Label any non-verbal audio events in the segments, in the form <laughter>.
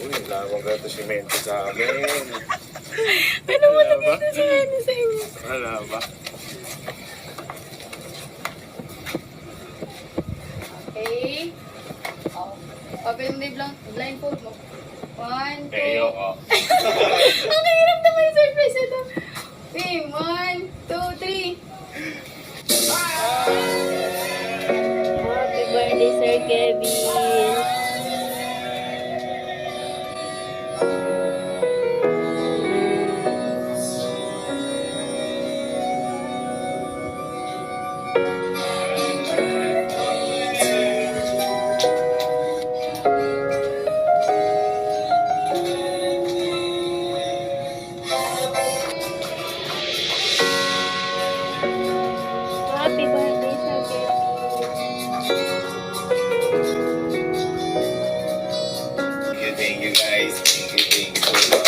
Uy, wala akong reto sa amin. Ano mo ba? sabihin sa ano sa inyo? Wala ba? Okay. Oh. Open mo yung blind, blindfold mo. One, two. Eh, yo, oh. <laughs> Ang hirap naman yung surprise ito. Okay, one, two, three. Happy birthday, Sir Kevin. Thank you, guys. Thank you, thank you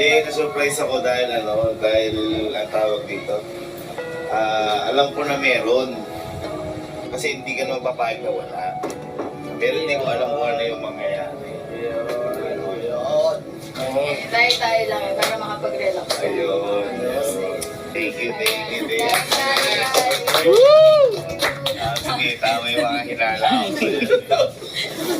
Hindi, na-surprise ako dahil ano, dahil ang tawag dito. Ah, alam ko na meron. Kasi hindi ka naman papayag na wala. Pero hindi ko alam kung ano yung mangyayari. Tayo-tayo lang eh, para makapag-relax. Ayun. Thank you, thank you, thank you. Ah, sige, tama yung mga hinala ko. <laughs>